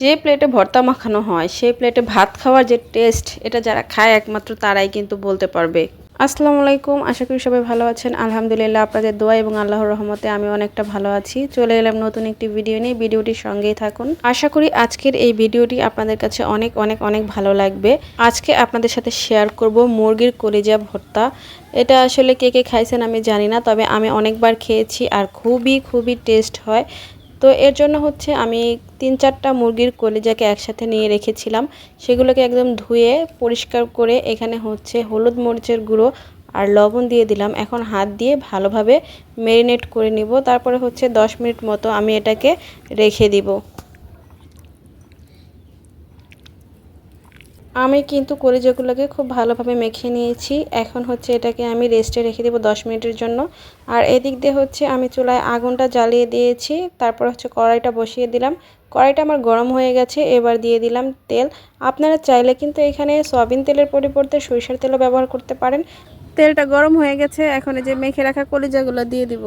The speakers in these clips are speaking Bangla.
যে প্লেটে ভর্তা মাখানো হয় সেই প্লেটে ভাত খাওয়ার যে টেস্ট এটা যারা খায় একমাত্র তারাই কিন্তু বলতে পারবে। আসসালামু আলাইকুম, আশা করি সবাই ভালো আছেন। আলহামদুলিল্লাহ, আপনাদের দোয়া এবং আল্লাহর রহমতে আমি অনেকটা ভালো আছি। চলে এলাম নতুন একটি ভিডিও নিয়ে। ভিডিওটির সঙ্গেই থাকুন। আশা করি আজকের এই ভিডিওটি আপনাদের কাছে অনেক অনেক অনেক ভালো লাগবে। আজকে আপনাদের সাথে শেয়ার করব মুরগির কলিজা ভর্তা। এটা আসলে কে কে খাইছেন আমি জানি না, তবে আমি অনেকবার খেয়েছি আর খুবই খুবই টেস্ট হয়। তো এর জন্য হচ্ছে আমি তিন চারটা মুরগির কলিজাকে একসাথে নিয়ে রেখেছিলাম। সেগুলোকে একদম ধুয়ে পরিষ্কার করে এখানে হচ্ছে হলুদ মরিচের গুঁড়ো আর লবণ দিয়ে দিলাম। এখন হাত দিয়ে ভালোভাবে ম্যারিনেট করে নিব। তারপরে হচ্ছে দশ মিনিট মতো আমি এটাকে রেখে দিব। আমি কিন্তু কলিজাগুলোকে খুব ভালোভাবে মেখে নিয়েছি। এখন হচ্ছে এটাকে আমি রেস্টে রেখে দেবো দশ মিনিটের জন্য। আর এদিক দিয়ে হচ্ছে আমি চুলায় আগুনটা জ্বালিয়ে দিয়েছি। তারপর হচ্ছে কড়াইটা বসিয়ে দিলাম। কড়াইটা আমার গরম হয়ে গেছে, এবার দিয়ে দিলাম তেল। আপনারা চাইলে কিন্তু এখানে সয়াবিন তেলের পরিবর্তে সরিষার তেলও ব্যবহার করতে পারেন। তেলটা গরম হয়ে গেছে, এখন এই যে মেখে রাখা কলিজাগুলো দিয়ে দিব।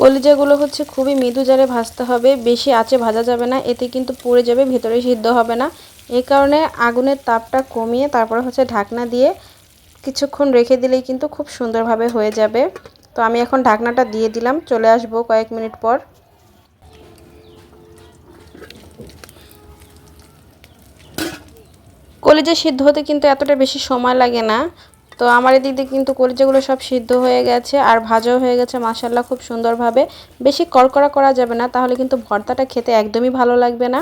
কলিজাগুলো হচ্ছে খুবই মৃদু জারে ভাজতে হবে, বেশি আঁচে ভাজা যাবে না, এতে কিন্তু পুড়ে যাবে, ভেতরে সিদ্ধ হবে না। এই কারণে আগুনের তাপটা কমিয়ে তারপরে হচ্ছে ঢাকনা দিয়ে কিছুক্ষণ রেখে দিলেই কিন্তু খুব সুন্দরভাবে হয়ে যাবে। তো আমি এখন ঢাকনাটা দিয়ে দিলাম, চলে আসব কয়েক মিনিট পর। কলিজা সিদ্ধ হতে কিন্তু এতটা বেশি সময় লাগে না। তো আমার এদিকে কিন্তু কলিজাগুলো সব সিদ্ধ হয়ে গেছে আর ভাজাও হয়ে গেছে মাসাল্লাহ খুব সুন্দরভাবে। বেশি কড়কড়া করা যাবে না, তাহলে কিন্তু ভর্তাটা খেতে একদমই ভালো লাগবে না।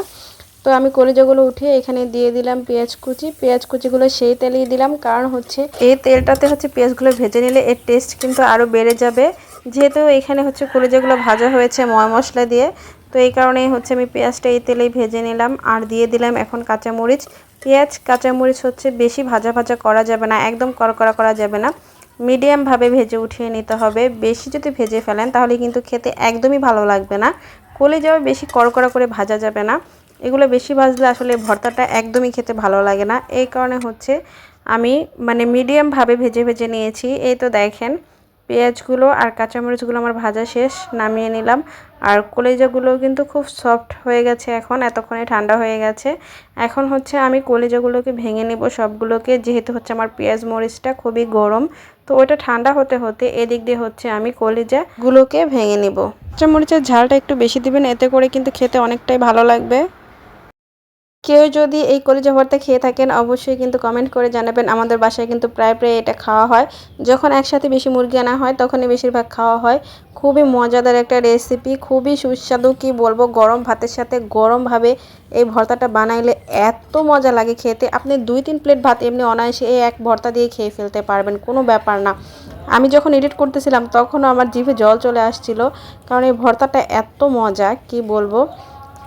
তো আমি কলিজাগুলো উঠিয়ে এখানে দিয়ে দিলাম পেঁয়াজ কুচি। পেঁয়াজ কুচিগুলো সেই তেলেই দিলাম, কারণ হচ্ছে এই তেলটাতে হচ্ছে পেঁয়াজগুলো ভেজে নিলে এর টেস্ট কিন্তু আরও বেড়ে যাবে। যেহেতু এখানে হচ্ছে কলিজাগুলো ভাজা হয়েছে ময় মশলা দিয়ে, তো এই কারণেই হচ্ছে আমি পেঁয়াজটা এই তেলেই ভেজে নিলাম। আর দিয়ে দিলাম এখন কাঁচামরিচ। পেঁয়াজ, কাঁচামরিচ হচ্ছে বেশি ভাজা ভাজা করা যাবে না, একদম কড়কড়া করা যাবে না। মিডিয়ামভাবে ভেজে উঠিয়ে নিতে হবে। বেশি যদি ভেজে ফেলেন, তাহলে কিন্তু খেতে একদমই ভালো লাগবে না। কলে যাওয়া বেশি কড়কড়া করে ভাজা যাবে না। এগুলো বেশি ভাজলে আসলে ভর্তাটা একদমই খেতে ভালো লাগে না। এই কারণে হচ্ছে আমি মানে মিডিয়ামভাবে ভেজে ভেজে নিয়েছি। এই তো দেখেন পেঁয়াজগুলো আর কাঁচামরিচগুলো আমার ভাজা শেষ, নামিয়ে নিলাম। আর কলিজাগুলো কিন্তু খুব সফট হয়ে গেছে এখন, এতক্ষণে ঠান্ডা হয়ে গেছে। এখন হচ্ছে আমি কলিজাগুলোকে ভেঙে নেব সবগুলোকে, যেহেতু হচ্ছে আমার পেঁয়াজ মরিচটা খুবই গরম, তো ওটা ঠান্ডা হতে হতে এদিক দিয়ে হচ্ছে আমি কলিজাগুলোকে ভেঙে নেব। কাঁচামরিচের ঝালটা একটু বেশি দিবেন, এতে করে কিন্তু খেতে অনেকটাই ভালো লাগবে। কেউ যদি এই কলিজা ভর্তা খেয়ে থাকেন, অবশ্যই কিন্তু কমেন্ট করে জানাবেন। আমাদের বাসায় কিন্তু প্রায় প্রায় এটা খাওয়া হয়। যখন একসাথে বেশি মুরগি আনা হয়, তখনই বেশিরভাগ খাওয়া হয়। খুবই মজাদার একটা রেসিপি খুবই সুস্বাদু, কি বলব, গরম ভাতের সাথে গরমভাবে এই ভর্তাটা বানাইলে এত মজা লাগে খেতে। আপনি দুই তিন প্লেট ভাত এমনি অনায়াসে এই এক ভর্তা দিয়ে খেয়ে ফেলতে পারবেন, কোনো ব্যাপার না। আমি যখন এডিট করতেছিলাম, তখনও আমার জিভে জল চলে আসছিল, কারণ এই ভর্তাটা এত মজা, কি বলব।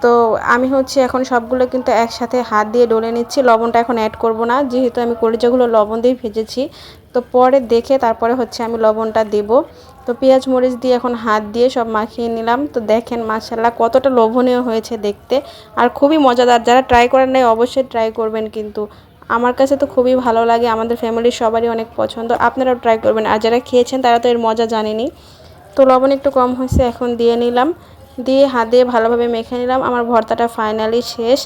তো আমি হচ্ছে এখন সবগুলো কিন্তু একসাথে হাত দিয়ে ডলে নিচ্ছি, লবণটা এখন অ্যাড করব না। যেহেতু আমি কলিজাগুলো লবণ দিয়ে ভেজেছি, তো পরে দেখে তারপরে হচ্ছে আমি লবণটা দেব। তো পেঁয়াজ মরিচ দিয়ে এখন হাত দিয়ে সব মাখিয়ে নিলাম। তো দেখেন মাসাল্লাহ কতটা লোভনীয় হয়েছে দেখতে। আর খুবই মজাদার, যারা ট্রাই করেন নাই অবশ্যই ট্রাই করবেন কিন্তু। আমার কাছে তো খুবই ভালো লাগে, আমাদের ফ্যামিলির সবারই অনেক পছন্দ, আপনারাও ট্রাই করবেন। আর যারা খেয়েছেন তারা তো এর মজা জানেনি। তো লবণ একটু কম হয়েছে, এখন দিয়ে নিলাম। দিয়ে হাত দিয়ে ভালোভাবে মেখে নিলাম। আমার ভর্তাটা ফাইনালি শেষ।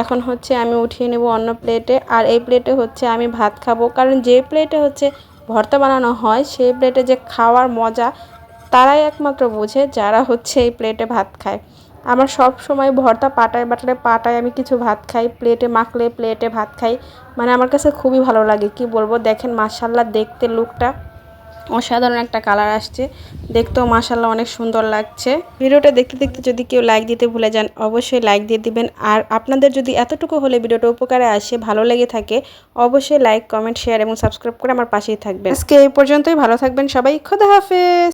এখন হচ্ছে আমি উঠিয়ে নেব অন্য প্লেটে আর এই প্লেটে হচ্ছে আমি ভাত খাব। কারণ যে প্লেটে হচ্ছে ভর্তা বানানো হয়, সেই প্লেটে যে খাওয়ার মজা, তারাই একমাত্র বোঝে যারা হচ্ছে এই প্লেটে ভাত খায়। আমার সব সময় ভর্তা পাটায় বাটায় পাটায় আমি কিছু ভাত খাই প্লেটে মাখলে প্লেটে ভাত খাই। মানে আমার কাছে খুবই ভালো লাগে। কি বলব? দেখেন মার্শাল্লাহ দেখতে লুকটা অসাধারণ একটা কালার আসছে। দেখতেও মাসাল্লাহ অনেক সুন্দর লাগছে। ভিডিওটা দেখতে দেখতে যদি কেউ লাইক দিতে ভুলে যান, অবশ্যই লাইক দিয়ে দিবেন। আর আপনাদের যদি এতটুকু হলে ভিডিওটা উপকারে আসে, ভালো লেগে থাকে, অবশ্যই লাইক কমেন্ট শেয়ার এবং সাবস্ক্রাইব করে আমার পাশেই থাকবেন। আজকে এই পর্যন্তই, ভালো থাকবেন সবাই। খোদা হাফেজ!